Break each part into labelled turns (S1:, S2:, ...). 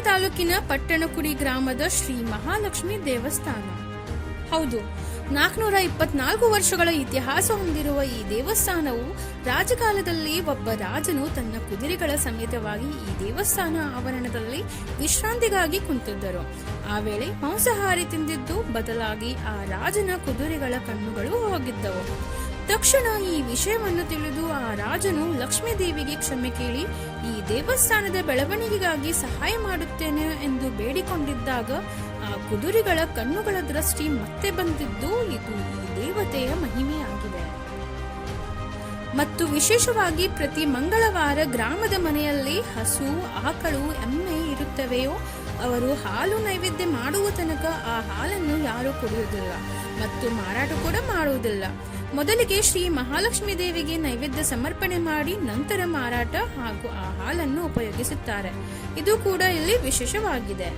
S1: ತಾಲೂಕಿನ ಪಟ್ಟಣಕುಡಿ ಗ್ರಾಮದ ಶ್ರೀ ಮಹಾಲಕ್ಷ್ಮಿ ದೇವಸ್ಥಾನ. ಹೌದು ನಾಲ್ಕುನೂರ ಇಪ್ಪತ್ನಾಲ್ಕು ವರ್ಷಗಳ ಇತಿಹಾಸ ಹೊಂದಿರುವ ಈ ದೇವಸ್ಥಾನವು ರಾಜಕಾಲದಲ್ಲಿ ಒಬ್ಬ ರಾಜನು ತನ್ನ ಕುದುರೆಗಳ ಸಮೇತವಾಗಿ ಈ ದೇವಸ್ಥಾನ ಆವರಣದಲ್ಲಿ ವಿಶ್ರಾಂತಿಗಾಗಿ ಕುಂತಿದ್ದರು. ಆ ವೇಳೆ ಮಾಂಸಾಹಾರಿ ತಿಂದಿದ್ದು ಬದಲಾಗಿ ಆ ರಾಜನ ಕುದುರೆಗಳ ಕಣ್ಣುಗಳು ಹೋಗಿದ್ದವು. ತಕ್ಷಣ ಈ ವಿಷಯವನ್ನು ತಿಳಿದು ಆ ರಾಜನು ಲಕ್ಷ್ಮೀ ದೇವಿಗೆ ಕ್ಷಮೆ ಕೇಳಿ, ಈ ದೇವಸ್ಥಾನದ ಬೆಳವಣಿಗೆಗಾಗಿ ಸಹಾಯ ಮಾಡುತ್ತೇನೆ ಎಂದು ಬೇಡಿಕೊಂಡಿದ್ದಾಗ ಆ ಕುದುರೆಗಳ ಕಣ್ಣುಗಳ ದೃಷ್ಟಿ ಮತ್ತೆ ಬಂದಿದ್ದು, ಇದು ಈ ದೇವತೆಯ ಮಹಿಮೆಯಾಗಿದೆ. ಮತ್ತು ವಿಶೇಷವಾಗಿ ಪ್ರತಿ ಮಂಗಳವಾರ ಗ್ರಾಮದ ಮನೆಯಲ್ಲಿ ಹಸು, ಆಕಳು, ಎಮ್ಮೆ ಇರುತ್ತವೆಯೋ, ಅವರು ಹಾಲು ನೈವೇದ್ಯ ಮಾಡುವ ತನಕ ಆ ಹಾಲನ್ನು ಯಾರು ಕುಡಿಯುವುದಿಲ್ಲ ಮತ್ತು ಮಾರಾಟ ಕೂಡ ಮಾಡುವುದಿಲ್ಲ. ಮೊದಲಿಗೆ ಶ್ರೀ ಮಹಾಲಕ್ಷ್ಮಿ ದೇವಿಗೆ ನೈವೇದ್ಯ ಸಮರ್ಪಣೆ ಮಾಡಿ ನಂತರ ಮಾರಾಟ ಹಾಗೂ ಆ ಹಾಲನ್ನು ಉಪಯೋಗಿಸುತ್ತಾರೆ. ಇದು ಕೂಡ ಇಲ್ಲಿ ವಿಶೇಷವಾಗಿದೆ.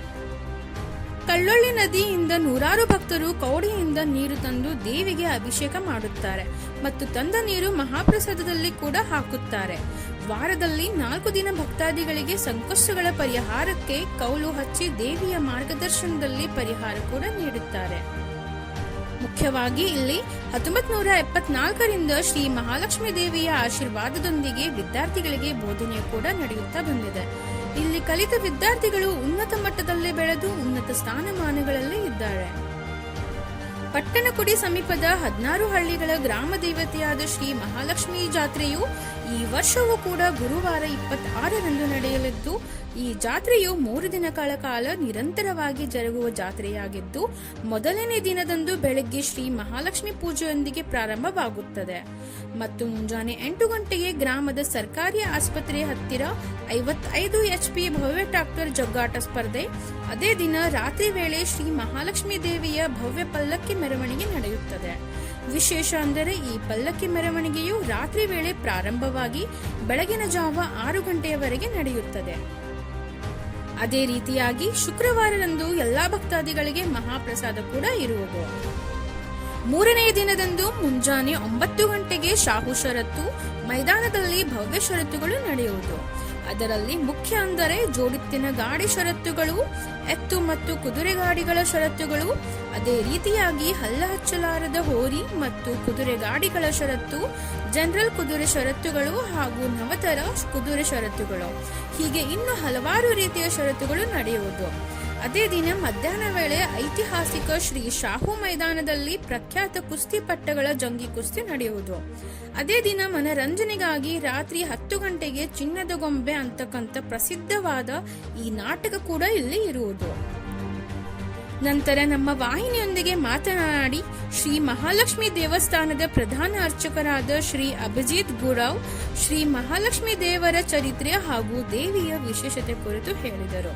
S1: ಕಳ್ಳೊಳ್ಳಿ ನದಿಯಿಂದ ನೂರಾರು ಭಕ್ತರು ಕೌಡಿಯಿಂದ ನೀರು ತಂದು ದೇವಿಗೆ ಅಭಿಷೇಕ ಮಾಡುತ್ತಾರೆ ಮತ್ತು ತಂದ ನೀರು ಮಹಾಪ್ರಸಾದದಲ್ಲಿ ಕೂಡ ಹಾಕುತ್ತಾರೆ. ವಾರದಲ್ಲಿ ನಾಲ್ಕು ದಿನ ಭಕ್ತಾದಿಗಳಿಗೆ ಸಂಕಷ್ಟಗಳ ಪರಿಹಾರಕ್ಕೆ ಕೌಲು ಹಚ್ಚಿ ದೇವಿಯ ಮಾರ್ಗದರ್ಶನದಲ್ಲಿ ಪರಿಹಾರ ಕೂಡ ನೀಡುತ್ತಾರೆ. ಮುಖ್ಯವಾಗಿ ಇಲ್ಲಿ ಹತ್ತೊಂಬತ್ ನೂರ ಎಪ್ಪತ್ನಾಲ್ಕರಿಂದ ಶ್ರೀ ಮಹಾಲಕ್ಷ್ಮಿ ದೇವಿಯ ಆಶೀರ್ವಾದದೊಂದಿಗೆ ವಿದ್ಯಾರ್ಥಿಗಳಿಗೆ ಬೋಧನೆ ಕೂಡ ನಡೆಯುತ್ತಾ ಬಂದಿದೆ. ಇಲ್ಲಿ ಕಲಿತ ವಿದ್ಯಾರ್ಥಿಗಳು ಉನ್ನತ ಮಟ್ಟದಲ್ಲಿ ಬೆಳೆದು ಉನ್ನತ ಸ್ಥಾನಮಾನಗಳಲ್ಲಿ ಇದ್ದಾರೆ. ಪಟ್ಟಣಕುಡಿ ಸಮೀಪದ ಹದಿನಾರು ಹಳ್ಳಿಗಳ ಗ್ರಾಮ ದೇವತೆಯಾದ ಶ್ರೀ ಮಹಾಲಕ್ಷ್ಮಿ ಜಾತ್ರೆಯು ಈ ವರ್ಷವೂ ಕೂಡ ಗುರುವಾರ ಇಪ್ಪತ್ತಾರರಂದು ನಡೆಯಲಿದ್ದು, ಈ ಜಾತ್ರೆಯು ಮೂರು ದಿನಗಳ ಕಾಲ ನಿರಂತರವಾಗಿ ಜರುಗುವ ಜಾತ್ರೆಯಾಗಿದ್ದು, ಮೊದಲನೇ ದಿನದಂದು ಬೆಳಗ್ಗೆ ಶ್ರೀ ಮಹಾಲಕ್ಷ್ಮಿ ಪೂಜೆಯೊಂದಿಗೆ ಪ್ರಾರಂಭವಾಗುತ್ತದೆ. ಮತ್ತು ಮುಂಜಾನೆ ಎಂಟು ಗಂಟೆಗೆ ಗ್ರಾಮದ ಸರ್ಕಾರಿ ಆಸ್ಪತ್ರೆ ಹತ್ತಿರ ಐವತ್ತೈದು ಎಚ್ ಪಿ ಭವ್ಯ ಟ್ರಾಕ್ಟರ್ ಜಗ್ಗಾಟ ಸ್ಪರ್ಧೆ, ಅದೇ ದಿನ ರಾತ್ರಿ ವೇಳೆ ಶ್ರೀ ಮಹಾಲಕ್ಷ್ಮಿ ದೇವಿಯ ಭವ್ಯ ಪಲ್ಲಕ್ಕಿ ಮೆರವಣಿಗೆ ನಡೆಯುತ್ತದೆ. ವಿಶೇಷ ಅಂದರೆ ಈ ಪಲ್ಲಕ್ಕಿ ಮೆರವಣಿಗೆಯು ರಾತ್ರಿ ವೇಳೆ ಪ್ರಾರಂಭವಾಗಿ ಬೆಳಗಿನ ಜಾವ ಆರು ಗಂಟೆಯವರೆಗೆ ನಡೆಯುತ್ತದೆ. ಅದೇ ರೀತಿಯಾಗಿ ಶುಕ್ರವಾರದಂದು ಎಲ್ಲಾ ಭಕ್ತಾದಿಗಳಿಗೆ ಮಹಾಪ್ರಸಾದ ಕೂಡ ಇರುವುದು. ಮೂರನೇ ದಿನದಂದು ಮುಂಜಾನೆ ಒಂಬತ್ತು ಗಂಟೆಗೆ ಶಾಹು ಷರತ್ತು, ಮೈದಾನದಲ್ಲಿ ಭವ್ಯ ಷರತ್ತುಗಳು ನಡೆಯುವುದು. ಅದರಲ್ಲಿ ಮುಖ್ಯ ಅಂದರೆ ಜೋಡಿತ್ತಿನ ಗಾಡಿ ಷರತ್ತುಗಳು, ಎತ್ತು ಮತ್ತು ಕುದುರೆ ಗಾಡಿಗಳ ಷರತ್ತುಗಳು, ಅದೇ ರೀತಿಯಾಗಿ ಹಲ್ಲ ಹಚ್ಚಲಾರದ ಹೋರಿ ಮತ್ತು ಕುದುರೆ ಗಾಡಿಗಳ ಷರತ್ತು, ಜನರಲ್ ಕುದುರೆ ಷರತ್ತುಗಳು ಹಾಗೂ ನವತರ ಕುದುರೆ ಷರತ್ತುಗಳು. ಹೀಗೆ ಇನ್ನು ಹಲವಾರು ರೀತಿಯ ಷರತ್ತುಗಳು ನಡೆಯುವುದು. ಅದೇ ದಿನ ಮಧ್ಯಾಹ್ನ ವೇಳೆ ಐತಿಹಾಸಿಕ ಶ್ರೀ ಶಾಹು ಮೈದಾನದಲ್ಲಿ ಪ್ರಖ್ಯಾತ ಕುಸ್ತಿ ಪಟ್ಟಗಳ ಜಂಗಿ ಕುಸ್ತಿ ನಡೆಯುವುದು. ಅದೇ ದಿನ ಮನರಂಜನೆಗಾಗಿ ರಾತ್ರಿ ಹತ್ತು ಗಂಟೆಗೆ ಚಿನ್ನದ ಗೊಂಬೆ ಅಂತಕ್ಕಂಥ ಪ್ರಸಿದ್ಧವಾದ ಈ ನಾಟಕ ಕೂಡ ಇಲ್ಲಿ ಇರುವುದು. ನಂತರ ನಮ್ಮ ವಾಹಿನಿಯೊಂದಿಗೆ ಮಾತನಾಡಿ ಶ್ರೀ ಮಹಾಲಕ್ಷ್ಮಿ ದೇವಸ್ಥಾನದ ಪ್ರಧಾನ ಅರ್ಚಕರಾದ ಶ್ರೀ ಅಭಿಜಿತ್ ಗುರಾವ್, ಶ್ರೀ ಮಹಾಲಕ್ಷ್ಮಿ ದೇವರ ಚರಿತ್ರೆ ಹಾಗೂ ದೇವಿಯ ವಿಶೇಷತೆ ಕುರಿತು ಹೇಳಿದರು.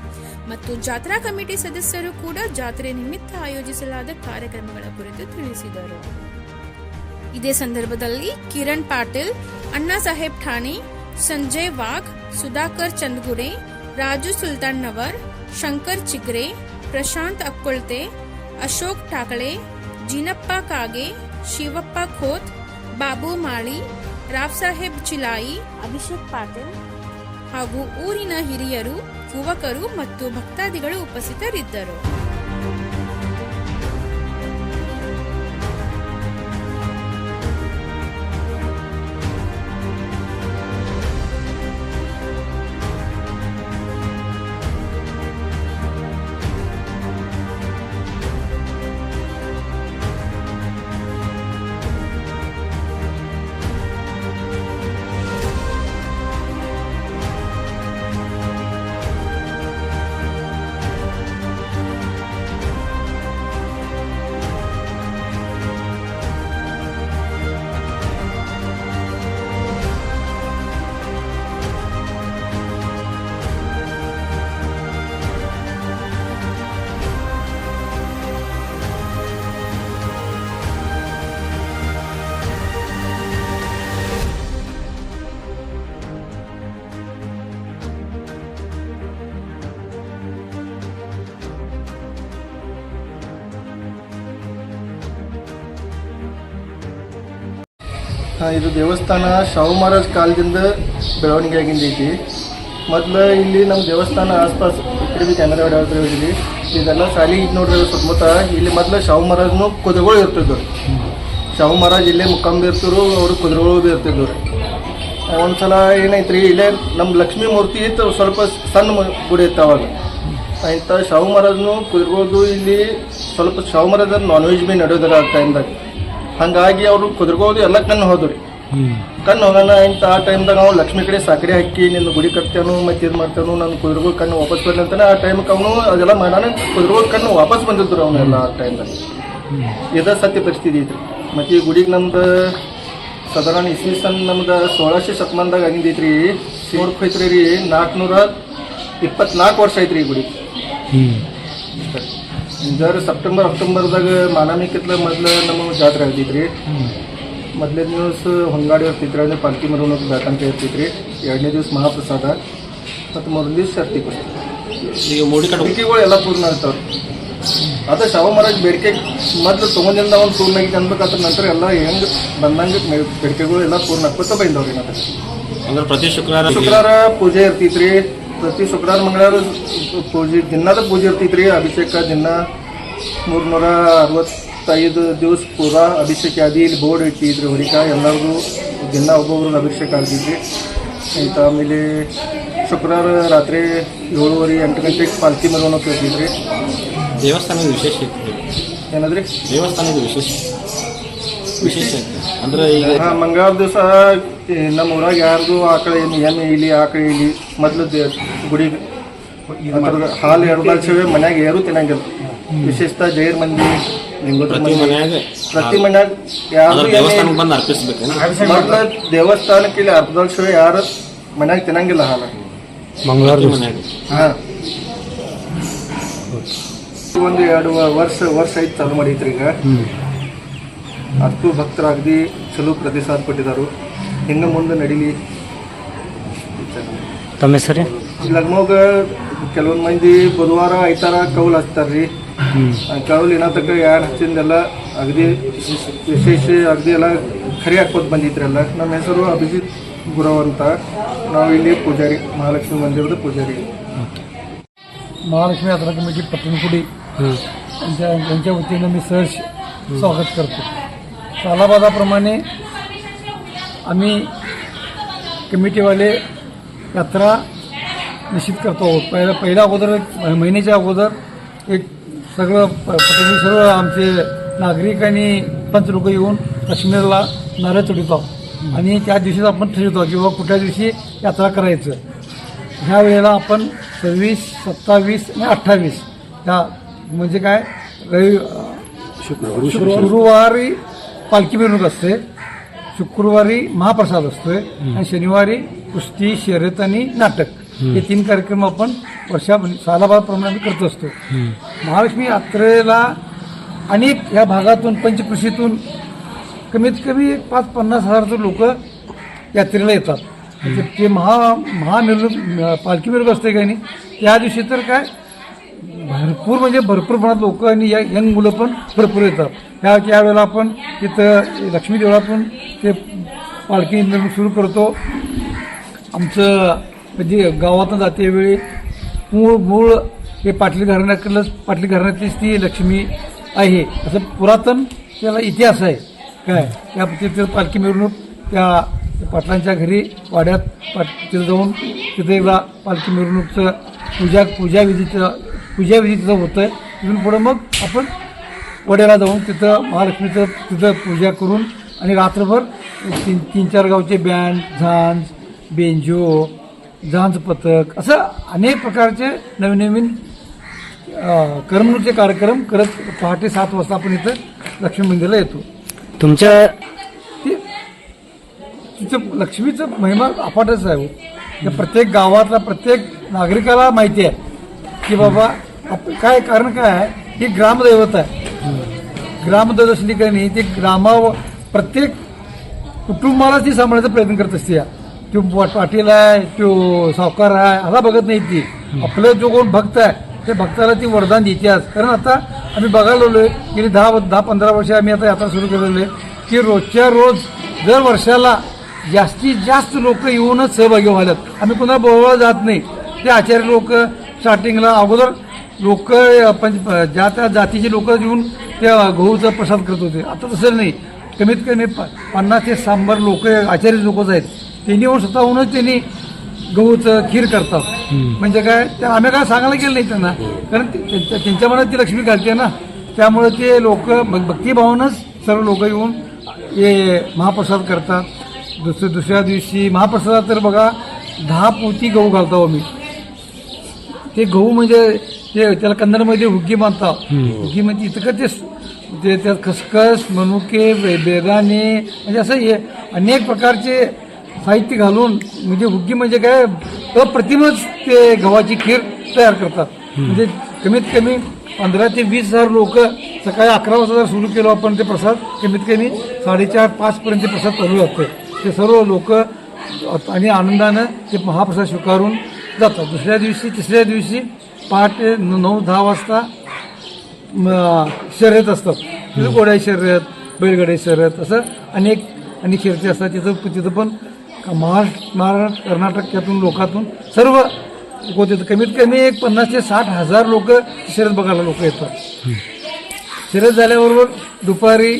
S1: ಮತ್ತು ಜಾತ್ರಾ ಕಮಿಟಿ ಸದಸ್ಯರು ಕೂಡ ಜಾತ್ರೆ ನಿಮಿತ್ತ ಆಯೋಜಿಸಲಾದ ಕಾರ್ಯಕ್ರಮಗಳ ಕುರಿತು ತಿಳಿಸಿದರು. ಇದೇ ಸಂದರ್ಭದಲ್ಲಿ ಕಿರಣ್ ಪಾಟೀಲ್, ಅಣ್ಣಾ ಸಾಹೇಬ್ ಠಾಣೆ, ಸಂಜಯ್ ವಾಘ್ ಸುಧಾಕರ್ ಚಂದ್ಗುಡೆ, ರಾಜು ಸುಲ್ತಾನ್ ನವರ್ ಶಂಕರ್ ಚಿಗ್ರೆ, ಪ್ರಶಾಂತ್ ಅಕ್ಕೊಳ್ತೆ, ಅಶೋಕ್ ಠಾಕಳೆ ಜಿನಪ್ಪ ಕಾಗೆ, ಶಿವಪ್ಪ ಖೋತ್, ಬಾಬು ಮಾಳಿ, ರಾವ್ ಸಾಹೇಬ್ ಚಿಲಾಯಿ, ಅಭಿಷೇಕ್ ಪಾಟೀಲ್ ಹಾಗೂ ಊರಿನ ಹಿರಿಯರು ಯುವಕರು ಮತ್ತು ಭಕ್ತಾದಿಗಳು ಉಪಸ್ಥಿತರಿದ್ದರು.
S2: ಇದು ದೇವಸ್ಥಾನ ಶಾಹು ಮಹಾರಾಜ್ ಕಾಲದಿಂದ ಬೆಳವಣಿಗೆ ಆಗಿಂದ ಐತಿ ಮೊದ್ಲು ಇಲ್ಲಿ ನಮ್ಮ ದೇವಸ್ಥಾನ ಆಸ್ಪಾಸ್ ಬಿ ಕ್ಯಾಮೆರಾ ಹೊಡೆಯೋದ್ರ ಇಲ್ಲಿ ಇದೆಲ್ಲ ಸಾಲಿ ಇದು ನೋಡ್ರಿ ಸುತ್ತಮುತ್ತ. ಇಲ್ಲಿ ಮೊದಲು ಶಾವು ಮಹಾರಾಜ್ನು ಕುದುರೆಗಳು ಇರ್ತಿದ್ವು. ಶಾವು ಮಹಾರಾಜ್ ಇಲ್ಲೇ ಮುಖಾಂಬಿ ಇರ್ತಿದ್ರು, ಅವರು ಕುದುರೆಗಳು ಭೀ ಇರ್ತಿದ್ವು. ಒಂದು ಒಂದ್ಸಲ ಏನೈತ್ರಿ ಇಲ್ಲೇ ನಮ್ಮ ಲಕ್ಷ್ಮೀ ಮೂರ್ತಿ ಇತ್ತು ಸ್ವಲ್ಪ ಸಣ್ಣ ಗುಡಿ ಇತ್ತು ಅವಾಗ. ಆಯ್ತಾ ಶಾವು ಮಹಾರಾಜ್ನು ಕುದುರೆಗಳದು ಇಲ್ಲಿ ಸ್ವಲ್ಪ ಶಾವು ಮಹಾರಾಜ್ ನಾನ್ ವೆಜ್ ಬಿ ನಡೆಯೋದಿಲ್ಲ ಆ ಟೈಮ್ದಾಗ ಹಂಗಾಗಿ ಅವರು ಕುದುರ್ಗೋದು ಎಲ್ಲ ಕಣ್ಣು ಹೋದ್ರಿ. ಕಣ್ಣು ಹೋಗೋಣ ಇಂಥ ಆ ಟೈಮ್ದಾಗ ಅವ್ನು ಲಕ್ಷ್ಮಿ ಕಡೆ ಸಕ್ಕರೆ ಹಾಕಿ ನಿನ್ನ ಗುಡಿ ಕಟ್ತೇನು ಮತ್ತೆ ಇದು ಮಾಡ್ತೇನು ನನ್ನ ಕುದುರೆಗಳು ಕಣ್ಣು ವಾಪಸ್ ಬರ್ಲಿ ಅಂತಾನೆ ಆ ಟೈಮ್ಗೆ ಅವನು ಅದೆಲ್ಲ ಮಾಡಾನೆ ಕುದುರೆಗಳು ಕಣ್ಣು ವಾಪಸ್ ಬಂದಿದ್ರು ಅವನ್ನೆಲ್ಲ ಆ ಟೈಮ್ದಾಗ ಇದ ಸತ್ಯ ಪರಿಸ್ಥಿತಿ ಐತ್ರಿ. ಮತ್ತೆ ಈ ಗುಡಿಗೆ ನಮ್ದು ಸಾಧಾರಣ ಇಸ್ವಿ ಸನ್ ನಮ್ದು ಸೋಳಾಶಿ ಶತಮಾನದಾಗ ಆಗಿದ್ದೈತ್ರಿ ನೋಡ್ಕ್ ಐತ್ರಿ ರೀ ನಾಲ್ಕುನೂರ ಇಪ್ಪತ್ನಾಲ್ಕು ವರ್ಷ ಐತ್ರಿ ಈ ಗುಡಿ. ದರ್ ಸೆಪ್ಟೆಂಬರ್ ಅಕ್ಟೋಬರ್ದಾಗ ಮಾನಾಮಿಕಿತ್ಲ ಮೊದ್ಲು ನಮ್ಮ ಜಾತ್ರೆ ಆಗ್ತೈತ್ರಿ ಮೊದಲನೇ ದಿವಸ ಹೊಂಗಾಡಿ ಇರ್ತಿದ್ರಿ ಅಂದರೆ ಪಾಲ್ಕಿ ಮೆರವಣಿಗೆ ಬೇಕಂತ ಇರ್ತಿದ್ರಿ ಎರಡನೇ ದಿವಸ ಮಹಾಪ್ರಸಾದ ಮತ್ತು ಮೂರನೇ ದಿವಸ ಶರ್ತಿ
S3: ಈಗ ಮೂಡಿ ಕಡೆ
S2: ಬೇಡಿಕೆಗಳು ಎಲ್ಲ ಪೂರ್ಣ ಆಗ್ತಾವ್ರಿ ಅದ ಶವ ಮರಾಜ್ ಬೇಡಿಕೆ ಮೊದ್ಲು ತೊಗೊಂಡಿಂದ ಒಂದು ಪೂರ್ಣ ಆಗಿ ಅನ್ಬೇಕಾದ್ರ ನಂತರ ಎಲ್ಲ ಹೆಂಗೆ ಬಂದಂಗೆ ಬೇಡಿಕೆಗಳು ಎಲ್ಲ ಪೂರ್ಣ ಆಕ್ಕೊತ ಬಂದವ್ರಿ ಮತ್ತೆ
S3: ಅಂದ್ರೆ ಪ್ರತಿ ಶುಕ್ರವಾರ
S2: ಶುಕ್ರವಾರ ಪೂಜೆ ಇರ್ತೈತ್ರಿ. ಪ್ರತಿ ಶುಕ್ರವಾರ ಮಂಗಳವಾರ ಪೂಜೆ ದಿನದ ಪೂಜೆ ಇರ್ತೈತ್ರಿ. ಅಭಿಷೇಕ ದಿನ ಮೂರ್ನೂರ ಅರವತ್ತೈದು ದಿವಸ ಪೂರ ಅಭಿಷೇಕ ಆದಿ. ಇಲ್ಲಿ ಬೋರ್ಡ್ ಇಟ್ಟಿದ್ರಿ ಹೊರಿಕ ಎಲ್ಲರಿಗೂ ದಿನ ಒಬ್ಬೊಬ್ರಿಗೆ ಅಭಿಷೇಕ ಆಗಿದ್ವಿ ಆಯ್ತು ಆಮೇಲೆ ಶುಕ್ರವಾರ ರಾತ್ರಿ ಏಳುವರೆ ಎಂಟು ಗಂಟೆಗೆ ಪಾಲ್ಕಿ ಮರವನ್ನು ಕೇಳ್ತಿದ್ರಿ
S3: ದೇವಸ್ಥಾನದ ವಿಶೇಷ
S2: ಏನದ್ರಿ?
S3: ದೇವಸ್ಥಾನದ ವಿಶೇಷ. ವಿಶೇಷ. ಅಂದ್ರೆ ಈಗ
S2: ಹಾ ಮಂಗಳವಾರ ದಿವಸ ನಮ್ಮ ಊರಾಗ ಯಾರ್ದು ಆಕಳ ಏನು ಎಮ್ಮೆ ಇಲ್ಲಿ ಆಕಳ ಇಲ್ಲಿ ಮೊದಲು ಗುಡಿ ಹಾಲು ಎರಡು ಮನ್ಯಾಗ ಯಾರು ತಿನ್ನಂಗಿಲ್ಲ. ವಿಶೇಷತ ಜೈರ್ ಮಂದಿ
S3: ಪ್ರತಿ ಮನ್ಯಾಗ
S2: ಪ್ರತಿ ಮನ್ಯಾಗ ಯಾರು
S3: ದೇವಸ್ಥಾನಕ್ಕೆ ಬಂದು ಅರ್ಪಿಸ್ಬೇಕೇನು
S2: ಮೊದ್ಲ ದೇವಸ್ಥಾನಕ್ಕೆ ಇಲ್ಲಿ ಅರ್ಧದರ್ಶವ ಯಾರು ಮನ್ಯಾಗ ತಿನ್ನಂಗಿಲ್ಲ ಹಾಲು.
S3: ಮಂಗಳವಾರ ಮನ್ಯಾಗ.
S2: ಹಾ. ಒಂದು ಎರಡು ವರ್ಷ ವರ್ಷ ಐದು ಚಾಲು ಮಾಡೈತ್ರಿ ಈಗ. ಅಷ್ಟು ಭಕ್ತರಾಗದಿ ಚಲೋ ಪ್ರತಿಸಾದ ಕೊಟ್ಟಿದ್ದಾರೆ ಹಿಂಗೆ ಮುಂದೆ ನಡೀಲಿ
S4: ತಮ್ಮ ಹೆಸರು
S2: ಲಗ್ನೋಗ ಕೆಲವೊಂದು ಮಂದಿ ಬುಧವಾರ ಐತಾರ ಕೌಲ್ ಹಚ್ತಾರ್ರಿ ಆ ಕೌಲ್ ಏನತಕ್ಕ ಯಾರು ಹಚ್ಚಿಂದೆಲ್ಲ ಅಗದಿ ವಿಶೇಷ ಅಗದಿ ಎಲ್ಲ ಖರಿ ಹಾಕೋದು ಬಂದಿದ್ರಿ ಎಲ್ಲ ನಮ್ಮ ಹೆಸರು ಅಭಿಜಿತ್ ಗುರವ್ ಅಂತ ನಾವು ಇಲ್ಲಿ ಪೂಜಾರಿ ಮಹಾಲಕ್ಷ್ಮಿ ಮಂದಿರದ ಪೂಜಾರಿ
S5: महालक्ष्मी यात्रा कमिटी पट्टणकुडी यांच्या यांच्या वतीनं मी सहर्ष स्वागत करतो सालाबादाप्रमाणे आम्ही कमिटीवाले यात्रा निश्चित करतो आहोत. पहिल्या पहिल्या अगोदर एक महिन्याच्या अगोदर एक सगळं प- पटवणी सर्व आमचे नागरिक आणि पंच लोक येऊन लक्ष्मीला नारळ चढवतो आणि त्या दिवशीच आपण ठरवतो की बाबा कुठल्या दिवशी यात्रा करायचं. ह्या वेळेला आपण सव्वीस सत्तावीस आणि अठ्ठावीस ह्या म्हणजे काय? रवि शुक्रवारी पालखी मिरवणूक असते. शुक्रवारी महाप्रसाद असतोय आणि शनिवारी कुस्ती शर्यत आणि नाटक. हे तीन कार्यक्रम आपण वर्षा सालाबादप्रमाणे करत असतो. महालक्ष्मी यात्रेला अनेक या भागातून पंचकृषीतून कमीत कमी पाच पन्नास हजार लोक यात्रेला येतात. ते महा महामिरवणूक पालखी मिरवणूक असते का नाही? त्या दिवशी तर काय भरपूर म्हणजे भरपूर प्रमाणात लोक आणि या यंग मुलं पण भरपूर येतात. या त्यावेळेला आपण तिथं लक्ष्मी देवळातून ते पालखी मिरवणूक सुरू करतो. आमचं म्हणजे गावातून जाते वेळी मूळ मूळ हे पाटली घराण्याकडलंच पाटली घराण्यातलीच ती लक्ष्मी आहे. असं पुरातन त्याला इतिहास आहे. काय? त्या तिथं पालखी मिरवणूक त्या पाटलांच्या घरी वाड्यात पाट तिथं जाऊन तिथे एकदा पालखी मिरवणूकचं पूजा पूजाविधीचं पूजाविधीचं होतं तिथून पुढं मग आपण वड्याला जाऊन तिथं महालक्ष्मीचं तिथं पूजा करून आणि रात्रभर तीन तीन चार गावचे बँड झांज बेंजो झांज पथक असं अनेक प्रकारचे नवीन नवीन करमणूकचे कार्यक्रम करत पहाटे सात वाजता आपण इथं लक्ष्मी मंदिरला येतो.
S4: तुमच्या
S5: तिचं लक्ष्मीचं महिमा अफाटच आहे हो. त्या प्रत्येक गावातला प्रत्येक नागरिकाला माहिती आहे. की बाबा आप- काय कारण काय आहे? ही ग्रामदैवत आहे. ग्रामदैवत असली ती ग्रामाव प्रत्येक कुटुंबाला ती सांभाळायचा प्रयत्न करत असते. या. तो पाटील आहे तो सावकार आहे असा बघत नाही ती. आपलं जो कोण भक्त आहे त्या भक्ताला ती वरदान देते आज. कारण आता आम्ही बघायला आलोय गेली दहा दहा पंधरा वर्ष आम्ही आता यात्रा सुरू केलेली आहे की रोजच्या रोज दर वर्षाला जास्तीत जास्त लोक येऊनच सहभागी व्हायलात. आम्ही कुणाला बोलवा जात नाही. ते आचार्य लोक स्टार्टिंगला अगोदर लोक ज्या त्या जातीचे लोक येऊन त्या गहूचा प्रसाद करत होते. आता तसं नाही. कमीत कमी प- पन्नास ते शंभर लोक आचार्य लोकच आहेत त्यांनी येऊन स्वतःहूनच त्यांनी गहूचं खीर करतात. म्हणजे काय ते आम्ही काय सांगायला गेलं नाही त्यांना. कारण त्यांच्या मनात ती लक्ष्मी घालते ना. त्यामुळे ते लोक भक्तिभावानंच सर्व लोक येऊन हे महाप्रसाद करतात. दुसऱ्या दुसऱ्या दिवशी महाप्रसादात तर बघा दहा पोती गहू घालतो आम्ही. ते गहू म्हणजे ते त्याला कन्नडमध्ये हुग्गी म्हणतात हुग्गी म्हणजे इतकं ते त्यात खसखस मनुके बेदाणे म्हणजे असं हे अनेक प्रकारचे साहित्य घालून म्हणजे हुग्गी म्हणजे काय अप्रतिमच ते गव्हाची खीर तयार करतात. म्हणजे कमीत कमी पंधरा ते वीस हजार लोक सकाळी अकरा वाजता जर सुरू केलो आपण ते प्रसाद कमीत कमी साडेचार पाचपर्यंत प्रसाद चालू जाते ते सर्व लोक आणि आनंदानं ते महाप्रसाद स्वीकारून जातात दुसऱ्या दिवशी तिसऱ्या दिवशी पहाटे नऊ दहा वाजता शर्यत असतात. घोड्या शर्यत बैलगाडी शर्यत असं अनेक अनेक शर्यती असतात. तिथं तिथं पण महाराष्ट्र महाराष्ट्र कर्नाटक यातून लोकातून सर्व होते कमीत कमी एक पन्नास ते साठ हजार लोक शर्यत बघायला लोक येतात. शर्यत झाल्याबरोबर दुपारी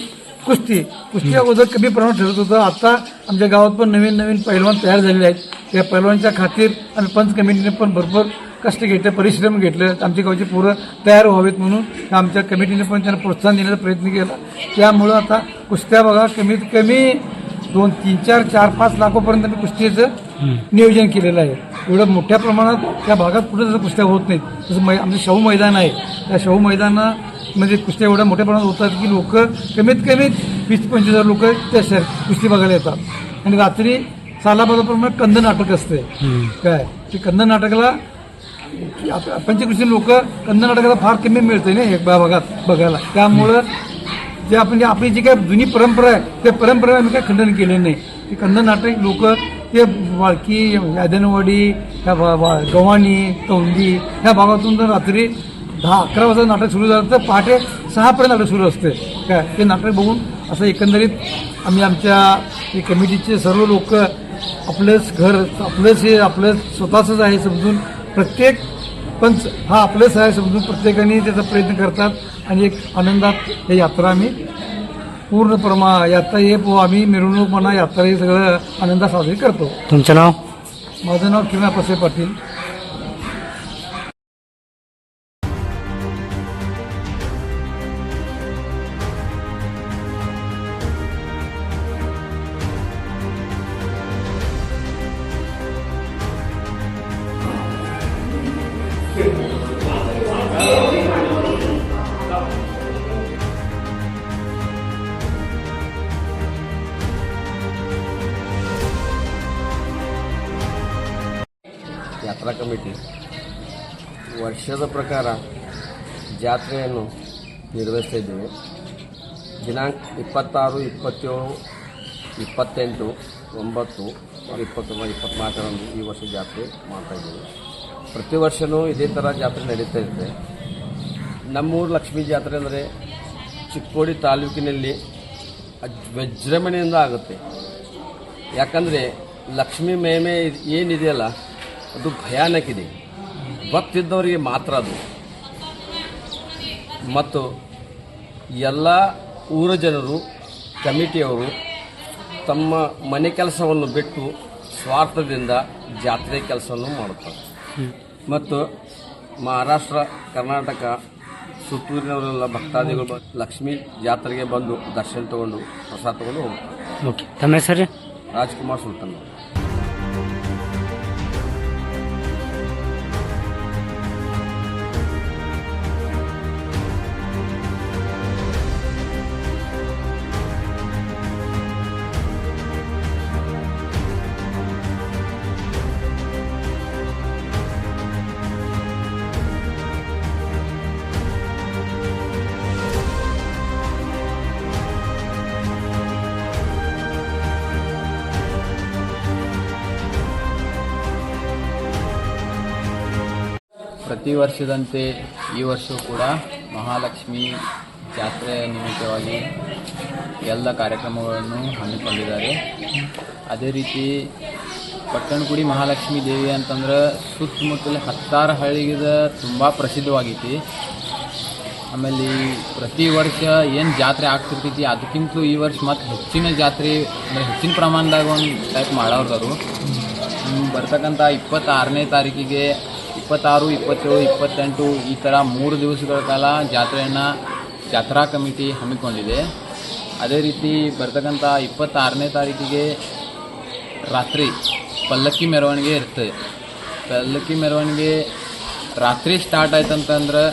S5: कुस्ती. कुस्ती अगोदर कमी प्रमाणात ठरत होतं. आता आमच्या गावात पण नवीन नवीन पैलवान तयार झालेले आहेत. त्या पैलवानच्या खातीर आम्ही पंच कमिटीने पण भरपूर कष्ट घेतले परिश्रम घेतले. आमच्या गावची पोरं तयार व्हावेत म्हणून आमच्या कमिटीने पण त्यांना प्रोत्साहन देण्याचा प्रयत्न केला. त्यामुळं आता कुस्त्या बघा कमीत कमी दोन तीन चार चार पाच लाखोपर्यंत आम्ही कुस्तीचं नियोजन केलेलं आहे. एवढं मोठ्या प्रमाणात त्या भागात कुठं जसं कुस्त्या होत नाहीत जसं मै आमचं शाहू मैदान आहे. त्या शाहू मैदाना म्हणजे कुस्त्या एवढ्या मोठ्या प्रमाणात होतात की लोक कमीत कमी वीस पंचवीस हजार लोक त्या शहर कुस्ती बघायला येतात. आणि रात्री सालाबाजाप्रमाणे कंद नाटक असते. काय? ते कंद नाटकाला पंचकृषी लोक कंद नाटकाला फार कमी मिळते ना हे बा- भागात बघायला. त्यामुळं जे आपण आपली जी काय जुनी परंपरा आहे त्या परंपरेला आम्ही काय खंडन केलं नाही. की कंद नाटक लोक ते वाळकी यादनवाडी ह्या गव्हाणी तोंडी ह्या भागातून जर रात्री दहा अकरा वाजता नाटक सुरू झालं तर पहाटे सहापर्यंत नाटक सुरू असते. काय ते नाटक बघून असं एकंदरीत आम्ही आमच्या कमिटीचे सर्व लोक आपलंच घर आपलंच हे आपलं स्वतःचंच आहे समजून प्रत्येक पंच हा आपलंच आहे समजून प्रत्येकाने त्याचा प्रयत्न करतात आणि एक आनंदात हे यात्रा आम्ही पूर्ण प्रमा यात्रा हे पो- आम्ही मिरवणूक म्हणा यात्रा हे सगळं आनंदात साजरी करतो.
S3: तुमचं नाव?
S5: माझं नाव किरण पसे पाटील.
S4: ವರ್ಷದ ಪ್ರಕಾರ ಜಾತ್ರೆಯನ್ನು ನಿರ್ವಹಿಸ್ತಾ ಇದ್ದೇವೆ. ದಿನಾಂಕ ಇಪ್ಪತ್ತಾರು, ಇಪ್ಪತ್ತೇಳು, ಇಪ್ಪತ್ತೆಂಟು, ಒಂಬತ್ತು, ಇಪ್ಪತ್ತೊಂಬತ್ತು, ಇಪ್ಪತ್ನಾಲ್ಕರಂದು ಈ ವರ್ಷ ಜಾತ್ರೆ ಮಾಡ್ತಾ ಇದ್ದೇವೆ. ಪ್ರತಿ ವರ್ಷವೂ ಇದೇ ಥರ ಜಾತ್ರೆ ನಡೀತಾ ಇರುತ್ತೆ. ನಮ್ಮೂರು ಲಕ್ಷ್ಮೀ ಜಾತ್ರೆ ಅಂದರೆ ಚಿಕ್ಕೋಡಿ ತಾಲೂಕಿನಲ್ಲಿ ವಿಜೃಂಭಣೆಯಿಂದ ಆಗುತ್ತೆ. ಯಾಕಂದರೆ ಲಕ್ಷ್ಮೀ ಮೇಮೆ ಏನಿದೆಯಲ್ಲ, ಅದು ಭಯಾನಕ ಇದೆ. ಗೊತ್ತಿದ್ದವರಿಗೆ ಮಾತ್ರ ಅದು. ಮತ್ತು ಎಲ್ಲ ಊರ ಜನರು ಕಮಿಟಿಯವರು ತಮ್ಮ ಮನೆ ಕೆಲಸವನ್ನು ಬಿಟ್ಟು ಸ್ವಾರ್ಥದಿಂದ ಜಾತ್ರೆ ಕೆಲಸವನ್ನು ಮಾಡುತ್ತಾರೆ. ಮತ್ತು ಮಹಾರಾಷ್ಟ್ರ ಕರ್ನಾಟಕ ಸುತ್ತೂರಿನವರೆಲ್ಲ ಭಕ್ತಾದಿಗಳು ಲಕ್ಷ್ಮೀ ಜಾತ್ರೆಗೆ ಬಂದು ದರ್ಶನ ತಗೊಂಡು ಪ್ರಸಾದ ತಗೊಂಡು ಹೋಗ್ತಾರೆ.
S3: ಓಕೆ. ತಮ್ಮ ಹೆಸರು?
S4: ರಾಜ್ಕುಮಾರ್ ಸುಲ್ತಾನ್
S6: ಪ್ರತಿ ವರ್ಷದಂತೆ ಈ ವರ್ಷವೂ ಕೂಡ ಮಹಾಲಕ್ಷ್ಮಿ ಜಾತ್ರೆ ನಿಮಿತ್ತವಾಗಿ ಎಲ್ಲ ಕಾರ್ಯಕ್ರಮಗಳನ್ನು ಹಮ್ಮಿಕೊಂಡಿದ್ದಾರೆ. ಅದೇ ರೀತಿ ಪಟ್ಟಣಗುಡಿ ಮಹಾಲಕ್ಷ್ಮಿ ದೇವಿ ಅಂತಂದ್ರೆ ಸುತ್ತಮುತ್ತಲ ಹತ್ತಾರು ಹಳ್ಳಿಗಿದ ತುಂಬ ಪ್ರಸಿದ್ಧವಾಗೈತಿ. ಆಮೇಲೆ ಪ್ರತಿ ವರ್ಷ ಏನು ಜಾತ್ರೆ ಆಗ್ತಿರ್ತೈತಿ ಅದಕ್ಕಿಂತಲೂ ಈ ವರ್ಷ ಮತ್ತು ಹೆಚ್ಚಿನ ಜಾತ್ರೆ ಅಂದರೆ ಹೆಚ್ಚಿನ ಪ್ರಮಾಣದಾಗ ಒಂದು ಟೈಪ್ ಮಾಡೋರ್ದವರು ಬರ್ತಕ್ಕಂಥ ಇಪ್ಪತ್ತಾರನೇ ತಾರೀಕಿಗೆ ಇಪ್ಪತ್ತಾರು, ಇಪ್ಪತ್ತೇಳು, ಇಪ್ಪತ್ತೆಂಟು ಈ ಥರ ಮೂರು ದಿವಸಗಳ ಕಾಲ ಜಾತ್ರೆಯನ್ನು ಜಾತ್ರಾ ಕಮಿಟಿ ಹಮ್ಮಿಕೊಂಡಿದೆ. ಅದೇ ರೀತಿ ಬರ್ತಕ್ಕಂಥ ಇಪ್ಪತ್ತಾರನೇ ತಾರೀಕಿಗೆ ರಾತ್ರಿ ಪಲ್ಲಕ್ಕಿ ಮೆರವಣಿಗೆ ಇರ್ತದೆ. ಪಲ್ಲಕ್ಕಿ ಮೆರವಣಿಗೆ ರಾತ್ರಿ ಸ್ಟಾರ್ಟ್ ಆಯ್ತಂತಂದ್ರೆ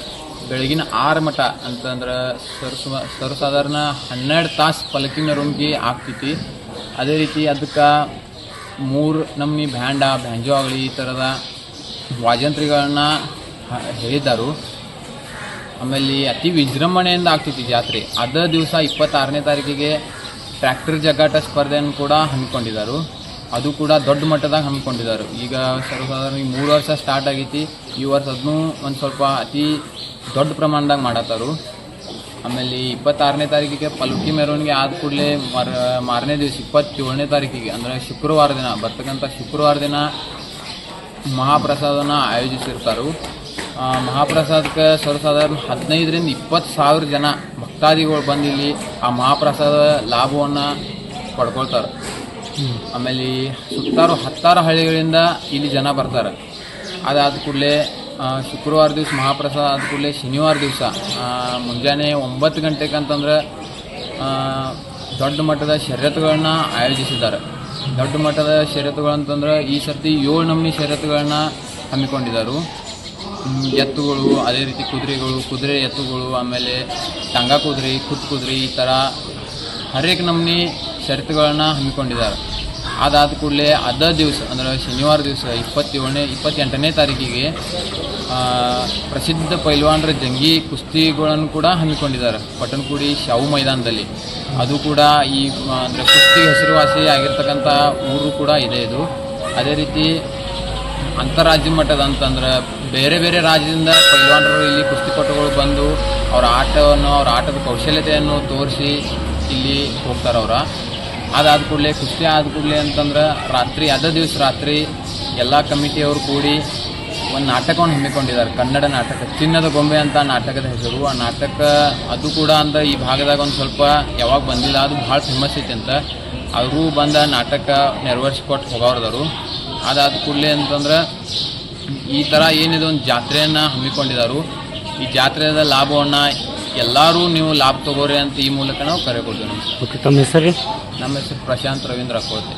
S6: ಬೆಳಗಿನ ಆರು ಮಠ ಅಂತಂದ್ರೆ ಸರ್ಸು ಸರ್ವಸಾಧಾರಣ ಹನ್ನೆರಡು ತಾಸು ಪಲ್ಲಕ್ಕಿ ಮೆರವಣಿಗೆ ಆಗ್ತೈತಿ. ಅದೇ ರೀತಿ ಅದಕ್ಕೆ ಮೂರು ನಮ್ಮ ಬ್ಯಾಂಡ, ಬ್ಯಾಂಜೋ ಆಗಲಿ ಈ ಥರದ ವಾಜಂತ್ರಿಗಳನ್ನ ಹೇಳಿದ್ದರು. ಆಮೇಲೆ ಅತಿ ವಿಜೃಂಭಣೆಯಿಂದ ಆಗ್ತಿತ್ತು ಜಾತ್ರೆ. ಅದ ದಿವಸ ಇಪ್ಪತ್ತಾರನೇ ತಾರೀಕಿಗೆ ಟ್ರ್ಯಾಕ್ಟರ್ ಜಗ್ಗಾಟ ಸ್ಪರ್ಧೆಯನ್ನು ಕೂಡ ಹಮ್ಮಿಕೊಂಡಿದ್ದರು. ಅದು ಕೂಡ ದೊಡ್ಡ ಮಟ್ಟದಾಗ ಹಮ್ಮಿಕೊಂಡಿದ್ದಾರೆ. ಈಗ ಸರ್ವಸಾಧಾರಣ ಮೂರು ವರ್ಷ ಸ್ಟಾರ್ಟ್ ಆಗೈತಿ. ಈ ವರ್ಷ ಅದನ್ನೂ ಒಂದು ಸ್ವಲ್ಪ ಅತಿ ದೊಡ್ಡ ಪ್ರಮಾಣದಾಗ ಮಾಡತ್ತಾರು. ಆಮೇಲೆ ಇಪ್ಪತ್ತಾರನೇ ತಾರೀಕಿಗೆ ಪಲ್ಕಿ ಮೆರವಣಿಗೆ ಆದ ಕೂಡಲೇ ಮರ, ಮಾರನೇ ದಿವಸ ಇಪ್ಪತ್ತೇಳನೇ ತಾರೀಕಿಗೆ, ಅಂದರೆ ಶುಕ್ರವಾರ ದಿನ, ಬರ್ತಕ್ಕಂಥ ಶುಕ್ರವಾರ ದಿನ ಮಹಾಪ್ರಸಾದನ ಆಯೋಜಿಸಿರ್ತಾರೆ. ಮಹಾಪ್ರಸಾದಕ್ಕೆ ಸರ್ವಸಾಧಾರಣ ಹದಿನೈದರಿಂದ ಇಪ್ಪತ್ತು ಸಾವಿರ ಜನ ಭಕ್ತಾದಿಗಳು ಬಂದಿಲ್ಲಿ ಆ ಮಹಾಪ್ರಸಾದ ಲಾಭವನ್ನು ಪಡ್ಕೊಳ್ತಾರೆ. ಆಮೇಲೆ ಸುತ್ತಾರು ಹತ್ತಾರು ಹಳ್ಳಿಗಳಿಂದ ಇಲ್ಲಿ ಜನ ಬರ್ತಾರೆ. ಅದಾದ ಕೂಡಲೇ ಶುಕ್ರವಾರ ದಿವಸ ಮಹಾಪ್ರಸಾದ ಆದ ಕೂಡಲೇ ಶನಿವಾರ ದಿವಸ ಮುಂಜಾನೆ ಒಂಬತ್ತು ಗಂಟೆಗೆ ಅಂತಂದ್ರೆ ದೊಡ್ಡ ಮಟ್ಟದ ಶರ್ಯತ್ಗಳನ್ನ ಆಯೋಜಿಸಿದ್ದಾರೆ. ದೊಡ್ಡ ಮಟ್ಟದ ಷರತ್ತುಗಳಂತಂದ್ರೆ ಈ ಸರ್ತಿ ಏಳು ನಮೂನಿ ಷರತ್ತುಗಳನ್ನ ಹಮ್ಮಿಕೊಂಡಿದ್ದಾರೆ ಎತ್ತುಗಳು, ಅದೇ ರೀತಿ ಕುದುರೆಗಳು, ಕುದುರೆ ಎತ್ತುಗಳು, ಆಮೇಲೆ ಟಂಗ ಕುದುರೆ, ಕುತ್ ಕುದುರೆ ಈ ಥರ ಹರೇಕ್ ನಮೂನಿ ಷರತ್ತುಗಳನ್ನ ಹಮ್ಮಿಕೊಂಡಿದ್ದಾರೆ ಅದಾದ ಕೂಡಲೇ ಅದ ದಿವಸ, ಅಂದರೆ ಶನಿವಾರ ದಿವಸ, ಇಪ್ಪತ್ತೇಳನೇ, ಇಪ್ಪತ್ತೆಂಟನೇ ತಾರೀಕಿಗೆ ಪ್ರಸಿದ್ಧ ಪೈಲ್ವಾನರ ಜಂಗಿ ಕುಸ್ತಿಗಳನ್ನು ಕೂಡ ಹಮ್ಮಿಕೊಂಡಿದ್ದಾರೆ. ಪಟ್ಟಣಕುಡಿ ಶಾವು ಮೈದಾನದಲ್ಲಿ. ಅದು ಕೂಡ ಈ, ಅಂದರೆ ಕುಸ್ತಿ ಹೆಸರುವಾಸಿ ಆಗಿರ್ತಕ್ಕಂಥ ಊರು ಕೂಡ ಇದೆ ಇದು. ಅದೇ ರೀತಿ ಅಂತಾರಾಜ್ಯ ಮಟ್ಟದ ಅಂತಂದ್ರೆ ಬೇರೆ ಬೇರೆ ರಾಜ್ಯದಿಂದ ಪೈಲ್ವಾನರು ಇಲ್ಲಿ ಕುಸ್ತಿಪಟುಗಳು ಬಂದು ಅವರ ಆಟವನ್ನು, ಅವರ ಆಟದ ಕೌಶಲ್ಯತೆಯನ್ನು ತೋರಿಸಿ ಇಲ್ಲಿ ಹೋಗ್ತಾರೆ ಅವ್ರ ಅದಾದ ಕೂಡಲೇ ಖುಷಿ ಆದ ಕೂಡಲೇ ಅಂತಂದ್ರೆ ರಾತ್ರಿ ಅದ ದಿವಸ ರಾತ್ರಿ ಎಲ್ಲ ಕಮಿಟಿಯವರು ಕೂಡಿ ಒಂದು ನಾಟಕವನ್ನು ಹಮ್ಮಿಕೊಂಡಿದ್ದಾರೆ ಕನ್ನಡ ನಾಟಕ, ಚಿನ್ನದ ಗೊಂಬೆ ಅಂತ ನಾಟಕದ ಹೆಸರು. ಆ ನಾಟಕ ಅದು ಕೂಡ ಅಂದ್ರೆ ಈ ಭಾಗದಾಗ ಒಂದು ಸ್ವಲ್ಪ ಯಾವಾಗ ಬಂದಿಲ್ಲ, ಅದು ಭಾಳ ಫೇಮಸ್ ಐತೆ ಅಂತ. ಅವರು ಬಂದ ನಾಟಕ ನೆರವೇರಿಸ್ಕೊಟ್ಟು ಹೋಗೋರ್ದವರು. ಅದಾದ ಕೂಡಲೇ ಅಂತಂದ್ರೆ ಈ ಥರ ಏನಿದೆ, ಒಂದು ಜಾತ್ರೆಯನ್ನು ಹಮ್ಮಿಕೊಂಡಿದ್ದಾರೆ ಈ ಜಾತ್ರೆಯ ಲಾಭವನ್ನು ಎಲ್ಲರೂ ನೀವು ಲಾಭ ತಗೋರಿ ಅಂತ ಈ ಮೂಲಕ ನಾವು ಕರೆ ಕೊಡ್ತೀವಿ.
S3: ಓಕೆ ತಮ್ಮ ಹೆಸರು
S6: ನಮ್ಮ ಹೆಸರು ಪ್ರಶಾಂತ್ ರವೀಂದ್ರ ಅಕ್ಕೋತೆ